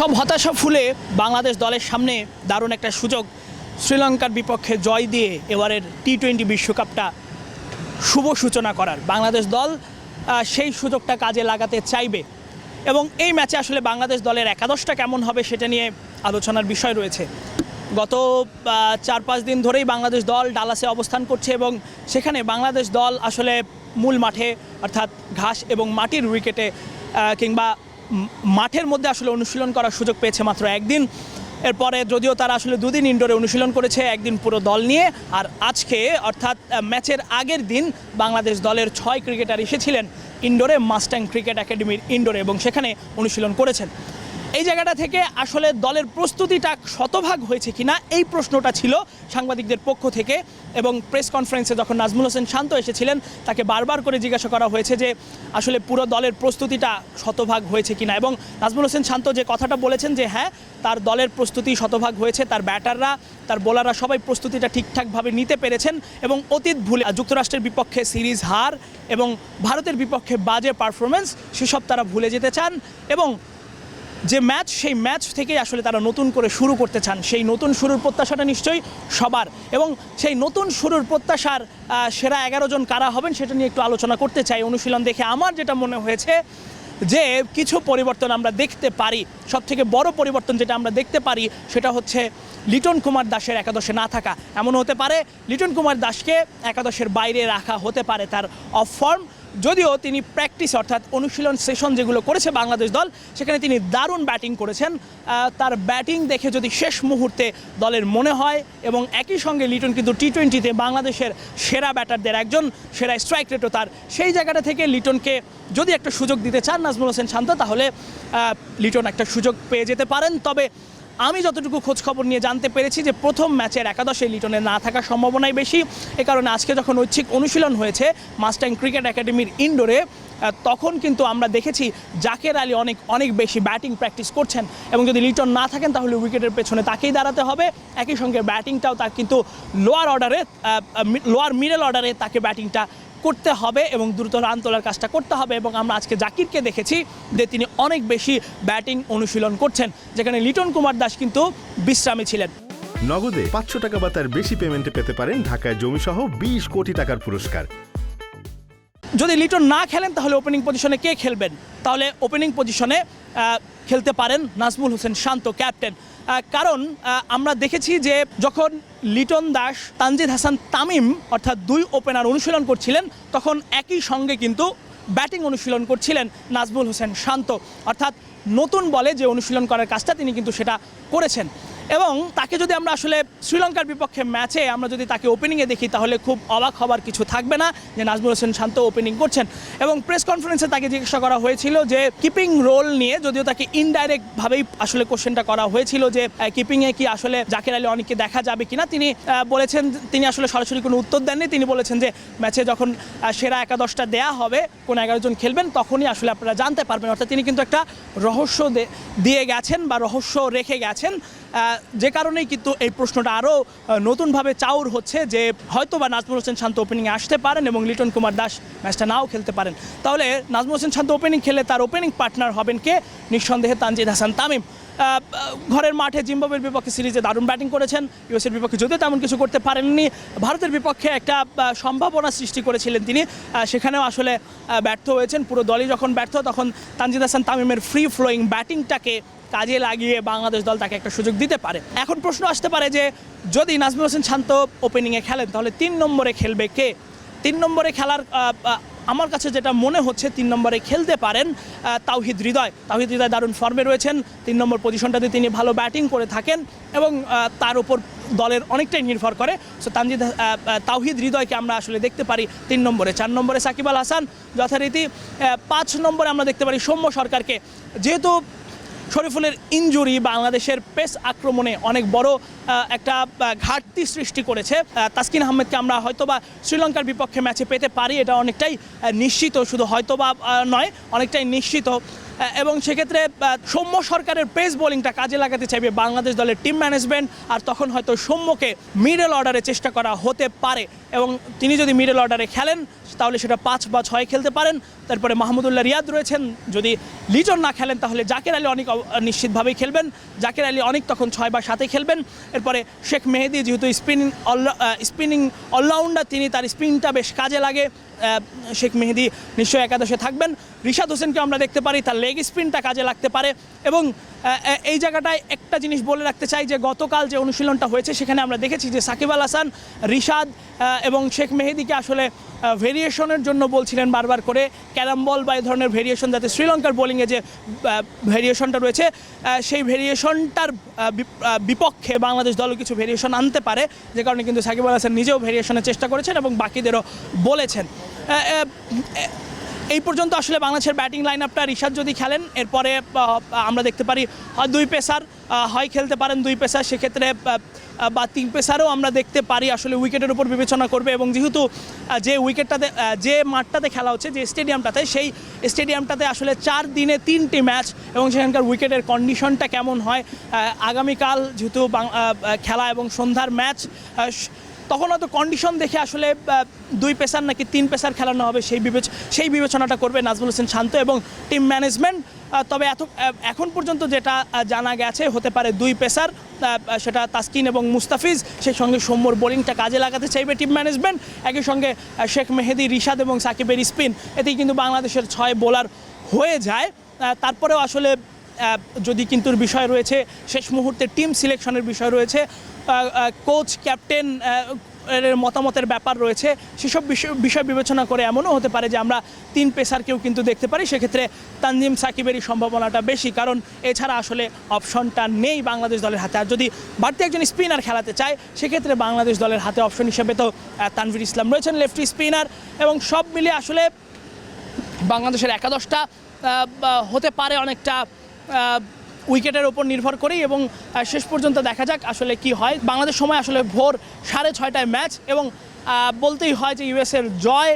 সব হতাশা ফুলে বাংলাদেশ দলের সামনে দারুণ একটা সুযোগ। শ্রীলঙ্কার বিপক্ষে জয় দিয়ে এবারের টি টোয়েন্টি বিশ্বকাপটা শুভ সূচনা করার বাংলাদেশ দল সেই সুযোগটা কাজে লাগাতে চাইবে। এবং এই ম্যাচে আসলে বাংলাদেশ দলের একাদশটা কেমন হবে সেটা নিয়ে আলোচনার বিষয় রয়েছে। গত চার পাঁচ দিন ধরেই বাংলাদেশ দল ডালাসে অবস্থান করছে এবং সেখানে বাংলাদেশ দল আসলে মূল মাঠে, অর্থাৎ ঘাস এবং মাটির উইকেটে কিংবা মাঠের মধ্যে আসলে অনুশীলন করার সুযোগ পেয়েছে মাত্র একদিন। এরপরে যদিও তারা আসলে দুদিন ইনডোরে অনুশীলন করেছে, একদিন পুরো দল নিয়ে। আর আজকে, অর্থাৎ ম্যাচের আগের দিন বাংলাদেশ দলের ছয় ক্রিকেটার এসেছিলেন ইনডোরে মাস্টাং ক্রিকেট একাডেমির ইনডোরে এবং সেখানে অনুশীলন করেছেন। এই জায়গাটা থেকে আসলে দলের প্রস্তুতিটা শতভাগ হয়েছে কিনা এই প্রশ্নটা ছিল সাংবাদিকদের পক্ষ থেকে এবং প্রেস কনফারেন্সে যখন নাজমুল হোসেন শান্ত এসেছিলেন, তাকে বারবার করে জিজ্ঞাসা করা হয়েছে যে আসলে পুরো দলের প্রস্তুতিটা শতভাগ হয়েছে কিনা এবং নাজমুল হোসেন শান্ত যে কথাটা বলেছেন যে হ্যাঁ তার দলের প্রস্তুতি শতভাগ হয়েছে, তার ব্যাটাররা, তার বোলাররা সবাই প্রস্তুতিটা ঠিকঠাকভাবে নিতে পেরেছেন এবং অতীত ভুলে যুক্তরাষ্ট্রের বিপক্ষে সিরিজ হার এবং ভারতের বিপক্ষে বাজে পারফরমেন্স সেসব তারা ভুলে যেতে চান এবং যে ম্যাচ, সেই ম্যাচ থেকেই আসলে তারা নতুন করে শুরু করতে চান। সেই নতুন শুরুর প্রত্যাশাটা নিশ্চয়ই সবার। এবং সেই নতুন শুরুর প্রত্যাশার সেরা এগারো জন কারা হবেন সেটা নিয়ে একটু আলোচনা করতে চাই। অনুশীলন দেখে আমার যেটা মনে হয়েছে যে, কিছু পরিবর্তন আমরা দেখতে পারি। সব থেকে বড় পরিবর্তন যেটা আমরা দেখতে পারি, সেটা হচ্ছে লিটন কুমার দাসের একাদশে না থাকা। এমন হতে পারে, লিটন কুমার দাসকে একাদশের বাইরে রাখা হতে পারে তার অফ ফর্ম যদিও তিনি প্র্যাকটিস অর্থাৎ অনুশীলন সেশন যেগুলো করেছে বাংলাদেশ দল, সেখানে তিনি দারুণ ব্যাটিং করেছেন। তার ব্যাটিং দেখে যদি শেষ মুহূর্তে দলের মনে হয় এবং একই সঙ্গে লিটন কিন্তু টি টোয়েন্টিতে বাংলাদেশের সেরা ব্যাটারদের একজন, সেরা স্ট্রাইক রেটও তার, সেই জায়গাটা থেকে লিটনকে যদি একটা সুযোগ দিতে চান নাজমুল হোসেন শান্ত, তাহলে লিটন একটা সুযোগ পেয়ে যেতে পারেন। তবে আমি যতটুকু খোঁজ খবর নিয়ে জানতে পেরেছি যে প্রথম ম্যাচের একাদশে লিটনের না থাকার সম্ভাবনাই বেশি। এ কারণে আজকে যখন ঐচ্ছিক অনুশীলন হয়েছে মাস্টাং ক্রিকেট একাডেমির ইনডোরে তখন কিন্তু আমরা দেখেছি জাকের আলী অনেক অনেক বেশি ব্যাটিং প্র্যাকটিস করছেন। এবং যদি লিটন না থাকেন, তাহলে উইকেটের পেছনে তাকেই দাঁড়াতে হবে। একই সঙ্গে ব্যাটিংটাও তার কিন্তু লোয়ার অর্ডারে লোয়ার মিডল অর্ডারে তাকে ব্যাটিংটা করতে হবে এবং দ্রুত রান তোলার কাজটা করতে হবে এবং আমরা আজকে জাকিরকে দেখেছি যে তিনি অনেক বেশি ব্যাটিং অনুশীলন করছেন, যেখানে লিটন কুমার দাস কিন্তু বিশ্রামে ছিলেন। নগদে পাঁচশো টাকা বা তার বেশি পেমেন্টে পেতে পারেন ঢাকায় জমিসহ বিশ কোটি টাকার পুরস্কার। যদি লিটন না খেলেন, তাহলে ওপেনিং পজিশনে কে খেলবেন? তাহলে ওপেনিং পজিশনে খেলতে পারেন নাজমুল হোসেন শান্ত ক্যাপ্টেন কারণ আমরা দেখেছি যে যখন লিটন দাস, তানজিদ হাসান তামিম, অর্থাৎ দুই ওপেনার অনুশীলন করছিলেন, তখন একই সঙ্গে কিন্তু ব্যাটিং অনুশীলন করছিলেন নাজমুল হোসেন শান্ত। অর্থাৎ নতুন বলে যে অনুশীলন করার কাজটা তিনি কিন্তু সেটা করেছেন। এবং তাকে যদি আমরা আসলে শ্রীলঙ্কার বিপক্ষে ম্যাচে আমরা যদি তাকে ওপেনিংয়ে দেখি, তাহলে খুব অবাক হবার কিছু থাকবে না যে নাজমুল হোসেন শান্ত ওপেনিং করছেন। এবং প্রেস কনফারেন্সে তাকে জিজ্ঞাসা করা হয়েছিল যে কিপিং রোল নিয়ে যদিও তাকে ইনডাইরেক্টভাবেই আসলে কোশ্চেনটা করা হয়েছিল যে কিপিংয়ে কি আসলে জাকির আলী অনেককে দেখা যাবে কিনা, তিনি বলেছেন, তিনি আসলে সরাসরি কোনো উত্তর দেননি। তিনি বলেছেন যে ম্যাচে যখন সেরা একাদশটা দেয়া হবে, কোন এগারো জন খেলবেন, তখনই আসলে আপনারা জানতে পারবেন। অর্থাৎ তিনি কিন্তু একটা রহস্য দিয়ে গেছেন বা রহস্য রেখে গেছেন। যে কারণেই কিন্তু এই প্রশ্নটা আরও নতুনভাবে চাউর হচ্ছে যে হয়তো বা নাজমুল হোসেন শান্ত ওপেনিংয়ে আসতে পারেন এবং লিটন কুমার দাস ম্যাচটা নাও খেলতে পারেন। তাহলে নাজমুল হোসেন শান্ত ওপেনিং খেলে তার ওপেনিং পার্টনার হবেন কে? নিঃসন্দেহে তানজিদ হাসান তামিম। ঘরের মাঠে জিম্বাবুয়ের বিপক্ষে সিরিজে দারুণ ব্যাটিং করেছেন। ইউএসের বিপক্ষে যদিও তেমন কিছু করতে পারেননি, ভারতের বিপক্ষে একটা সম্ভাবনা সৃষ্টি করেছিলেন তিনি। সেখানেও আসলে ব্যর্থ হয়েছেন। পুরো দলই যখন ব্যর্থ, তখন তানজিদ হাসান তামিমের ফ্রি ফ্লোয়িং ব্যাটিংটাকে কাজে লাগিয়ে বাংলাদেশ দল তাকে একটা সুযোগ দিতে পারে। এখন প্রশ্ন আসতে পারে যে, যদি নাজমুল হোসেন শান্ত ওপেনিংয়ে খেলেন, তাহলে তিন নম্বরে খেলবে কে? তিন নম্বরে খেলার আমার কাছে যেটা মনে হচ্ছে, তিন নম্বরে খেলতে পারেন তাওহিদ হৃদয়। তাওহিদ হৃদয় দারুণ ফর্মে রয়েছেন। তিন নম্বর পজিশনটাতে তিনি ভালো ব্যাটিং করে থাকেন এবং তার উপর দলের অনেকটাই নির্ভর করে। সো তানজিদ তাওহিদ হৃদয়কে আমরা আসলে দেখতে পারি তিন নম্বরে। চার নম্বরে সাকিব আল হাসান যথারীতি পাঁচ নম্বরে আমরা দেখতে পারি সৌম্য সরকারকে। যেহেতু শরীফুলের ইঞ্জুরি বাংলাদেশের পেস আক্রমণে অনেক বড় একটা ঘাটতি সৃষ্টি করেছে। তাসকিন আহমেদকে আমরা হয়তোবা শ্রীলঙ্কার বিপক্ষে ম্যাচে পেতে পারি, এটা অনেকটাই নিশ্চিত। শুধু হয়তোবা নয়, অনেকটাই নিশ্চিত। এবং সেক্ষেত্রে সৌম্য সরকারের পেস বোলিংটা কাজে লাগাতে চাইবে বাংলাদেশ দলের টিম ম্যানেজমেন্ট আর তখন হয়তো সৌম্যকে মিডল অর্ডারে চেষ্টা করা হতে পারে। এবং তিনি যদি মিডল অর্ডারে খেলেন, তাহলে সেটা পাঁচ বা ছয় খেলতে পারেন। তারপরে মাহমুদুল্লাহ রিয়াদ রয়েছেন। যদি লিজন না খেলেন, তাহলে জাকের আলী অনেক নিশ্চিতভাবেই খেলবেন। জাকের আলী অনেক তখন ছয় বা সাথে খেলবেন। এরপরে শেখ মেহেদি যেহেতু স্পিনিং স্পিনিং অলরাউন্ডার তিনি তার স্পিনটা বেশ কাজে লাগে। শেখ মেহেদি নিশ্চয়ই একাদশে থাকবেন। রিশাদ হোসেনকে আমরা দেখতে পারি, তার লেগ স্পিনটা কাজে লাগতে পারে এবং এই জায়গাটায় একটা জিনিস বলে রাখতে চাই যে গতকাল যে অনুশীলনটা হয়েছে সেখানে আমরা দেখেছি যে সাকিব আল হাসান, রিশাদ এবং শেখ মেহেদিকে আসলে ভেরিয়েশনের জন্য বলছিলেন বারবার করে, ক্যারাম বল বা এই ধরনের ভেরিয়েশন যাতে শ্রীলঙ্কার বোলিংয়ে যে ভেরিয়েশনটা রয়েছে সেই ভেরিয়েশনটার বিপক্ষে বাংলাদেশ দলও কিছু ভেরিয়েশন আনতে পারে, যে কারণে কিন্তু সাকিব আল হাসান নিজেও ভেরিয়েশনের চেষ্টা করেছেন এবং বাকিদেরও বলেছেন। এই পর্যন্ত আসলে বাংলাদেশের ব্যাটিং লাইন আপটা রিশাদ যদি খেলেন, এরপরে আমরা দেখতে পারি হয় দুই পেসার হয় খেলতে পারেন দুই পেসার, সেক্ষেত্রে বা তিন পেসারও আমরা দেখতে পারি আসলে উইকেটের উপর বিবেচনা করবে এবং যেহেতু যে উইকেটটাতে যে মাঠটাতে খেলা হচ্ছে, যে স্টেডিয়ামটাতে, সেই স্টেডিয়ামটাতে আসলে চার দিনে তিনটি ম্যাচ এবং সেখানকার উইকেটের কন্ডিশনটা কেমন হয় আগামীকাল যেহেতু খেলা এবং সন্ধ্যার ম্যাচ তখন হয়তো কন্ডিশন দেখে আসলে দুই পেসার নাকি তিন পেসার খেলানো হবে সেই বিবেচ, সেই বিবেচনাটা করবে নাজমুল হোসেন শান্ত এবং টিম ম্যানেজমেন্ট তবে এত এখন পর্যন্ত যেটা জানা গেছে, হতে পারে দুই পেসার সেটা তাসকিন এবং মুস্তাফিজ, সেই সঙ্গে সৌম্যর বোলিংটা কাজে লাগাতে চাইবে টিম ম্যানেজমেন্ট একই সঙ্গে শেখ মেহেদি, রিশাদ এবং সাকিবের স্পিন এতেই কিন্তু বাংলাদেশের ছয় বোলার হয়ে যায়। তারপরেও আসলে যদি কিন্তুর বিষয় রয়েছে, শেষ মুহূর্তে টিম সিলেকশনের বিষয় রয়েছে কোচ ক্যাপ্টেন এর মতামতের ব্যাপার রয়েছে, সেসব বিষয় বিষয় বিবেচনা করে এমনও হতে পারে যে আমরা তিন পেসারকেও কিন্তু দেখতে পারি, সেক্ষেত্রে তানজিম সাকিবেরই সম্ভাবনাটা বেশি। কারণ এছাড়া আসলে অপশনটা নেই বাংলাদেশ দলের হাতে। আর যদি বাড়তি একজন স্পিনার খেলাতে চায়, সেক্ষেত্রে বাংলাদেশ দলের হাতে অপশন হিসেবে তো তানভীর ইসলাম রয়েছেন লেফটি স্পিনার এবং সব মিলিয়ে আসলে বাংলাদেশের একাদশটা হতে পারে অনেকটা উইকেটের ওপর নির্ভর করেই এবং শেষ পর্যন্ত দেখা যাক আসলে কি হয়। বাংলাদেশ সময় আসলে ভোর সাড়ে ছয়টায় ম্যাচ এবং বলতেই হয় যে ইউএসের জয়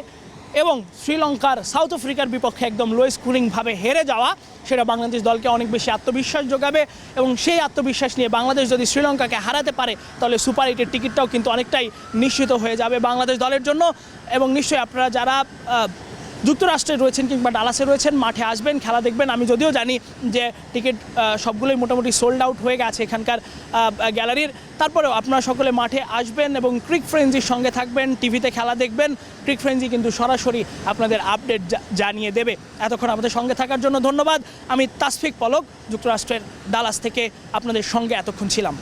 এবং শ্রীলঙ্কার সাউথ আফ্রিকার বিপক্ষে একদম লো স্কোরিংভাবে হেরে যাওয়া, সেটা বাংলাদেশ দলকে অনেক বেশি আত্মবিশ্বাস যোগাবে এবং সেই আত্মবিশ্বাস নিয়ে বাংলাদেশ যদি শ্রীলঙ্কাকে হারাতে পারে, তাহলে সুপার এইটের টিকিটটাও কিন্তু অনেকটাই নিশ্চিত হয়ে যাবে বাংলাদেশ দলের জন্য। এবং নিশ্চয়ই আপনারা যারা যুক্তরাষ্ট্রে রয়েছেন কিংবা ডালাসে রয়েছেন, মাঠে আসবেন, খেলা দেখবেন। আমি যদিও জানি যে টিকিট সবগুলোই মোটামুটি সোল্ড আউট হয়ে গেছে এখানকার গ্যালারির। তারপরেও আপনারা সকলে মাঠে আসবেন এবং ক্রিক ফ্রেন্জির সঙ্গে থাকবেন, টিভিতে খেলা দেখবেন। ক্রিক ফ্রেন্জি কিন্তু সরাসরি আপনাদের আপডেট জানিয়ে দেবে। এতক্ষণ আমাদের সঙ্গে থাকার জন্য ধন্যবাদ। আমি তাসফিক পলক, যুক্তরাষ্ট্রের ডালাস থেকে আপনাদের সঙ্গে এতক্ষণ ছিলাম।